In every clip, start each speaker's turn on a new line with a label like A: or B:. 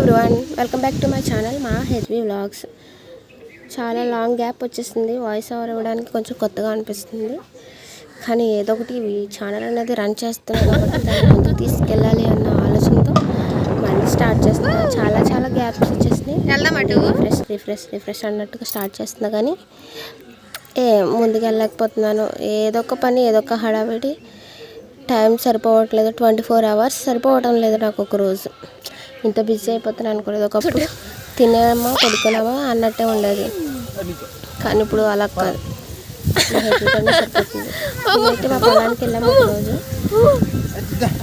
A: Everyone welcome back to my channel మా H B vlogs చాలా long gap వచ్చేసింది. Voice over ఇవ్వడానికి కొంచెం కొత్తగా అనిపిస్తుంది. కానీ ఏదో ఒకటి ఛానల్ అనేది రన్ చేస్తున్నాను కాబట్టి దాన్ని ముందుకు తీసుకెళ్ళాలి అన్న ఆలోచనతో మళ్ళీ స్టార్ట్ చేస్తున్నా. చాలా చాలా గ్యాప్స్ వచ్చేసినాయి? రిఫ్రెష్ రిఫ్రెష్ రిఫ్రెష్ అన్నట్టుగా స్టార్ట్ చేస్తున్నా కానీ ఏ ముందుకు వెళ్ళలేకపోతున్నాను. ఏదో ఒక పని ఏదో ఒక హడావిడి. టైం సరిపోవట్లేదు. ట్వంటీ ఫోర్ అవర్స్ సరిపోవటం లేదు నాకు ఒక రోజు ఇంత బిజీ అయిపోతున్నాను అనుకోలేదు. ఒకప్పుడు తినేమా పడుకున్నామా అన్నట్టే ఉండేది. కానీ ఇప్పుడు అలా కాదు. సరిపోతుంది. మా పొలానికి వెళ్ళాము రోజు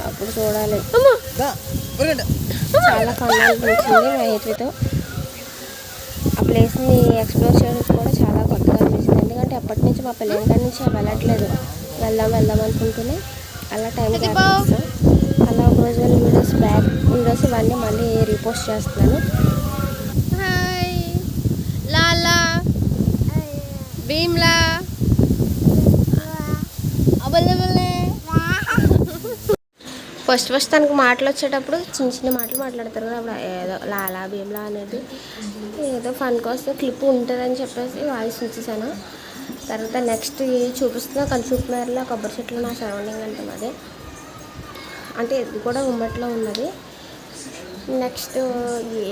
A: అప్పుడు చూడాలి. చాలా ఫన్ అనిపించింది మా హెచ్వితో ఆ ప్లేస్ని ఎక్స్ప్లోర్ చేయడానికి కూడా చాలా కొత్తగా అనిపించింది. ఎందుకంటే అప్పటి నుంచి మా పిల్లల నుంచి వెళ్ళట్లేదు. వెళ్దాం వెళ్దాం అనుకుంటూనే అలా టైం వెళ్ళి వీడియోస్ బ్యాక్ వీడియోస్ ఇవన్నీ మళ్ళీ రీపోస్ట్ చేస్తున్నాను.
B: Hi. Lala. Bheemla.
A: First first తనకు మాటలు వచ్చేటప్పుడు చిన్న చిన్న మాటలు మాట్లాడతారు కదా అప్పుడు ఏదో లాలా భీమ్లా అనేది ఏదో ఫన్ కోసం క్లిప్ ఉంటుందని చెప్పేసి వాయిస్ ఉంచేసాను. తర్వాత నెక్స్ట్ చూపిస్తున్న కన్సూప్మేరలో కొబ్బరి చెట్లు నా సరౌండింగ్ అంటే అదే అంటే ఇది కూడా ఉమ్మట్లో ఉన్నది. నెక్స్ట్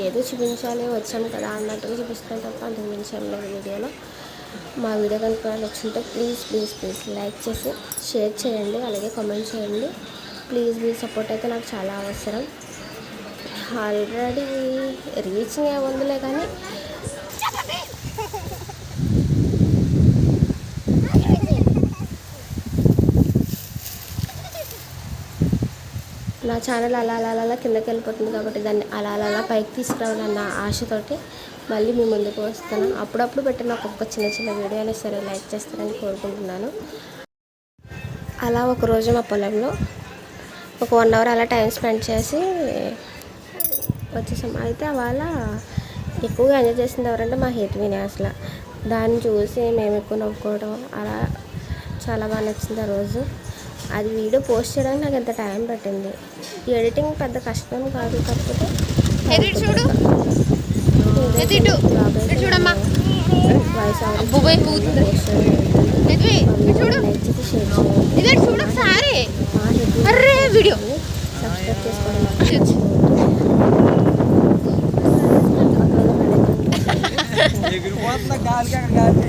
A: ఏదో చూపించాలి? వచ్చాను కదా అన్నట్టుగా చూపిస్తాను తప్ప అంత మించి లేదు వీడియోలో. మా వీడియో కనుక నచ్చుంటే ప్లీజ్ ప్లీజ్ ప్లీజ్ లైక్ చేసి షేర్ చేయండి అలాగే కామెంట్ చేయండి. ప్లీజ్ మీ సపోర్ట్ అయితే నాకు చాలా అవసరం. ఆల్రెడీ రీచింగ్ ఏముందిలే కానీ నా ఛానల్ అలా అలా అలా కిందకి వెళ్ళిపోతుంది కాబట్టి దాన్ని అలా అలా అలా పైకి తీసుకురావాలన్న ఆశతోటి మళ్ళీ మీ ముందుకు వస్తాను అప్పుడప్పుడు పెట్టిన ఒక్కొక్క చిన్న చిన్న వీడియో అయినా సరే లైక్ చేస్తారని కోరుకుంటున్నాను. అలా ఒకరోజు మా పొలంలో ఒక వన్ అవర్ అలా టైం స్పెండ్ చేసి వచ్చేసాం. అయితే వాళ్ళ ఎక్కువగా ఎంజాయ్ చేసింది ఎవరంటే మా హేతువిని అసలు. దాన్ని చూసి మేము ఎక్కువ నవ్వుకోవడం అలా చాలా బాగా నచ్చింది ఆ రోజు. అది వీడియో పోస్ట్ చేయడానికి నాకు ఎంత టైం పట్టింది. ఈ ఎడిటింగ్ పెద్ద కష్టం కాదు కాకపోతే
B: వీడియో.
A: సబ్స్క్రైబ్ చేసుకోవడం.
C: ఎగిరిపోతున్నా గాలికి అక్కడ గాలి.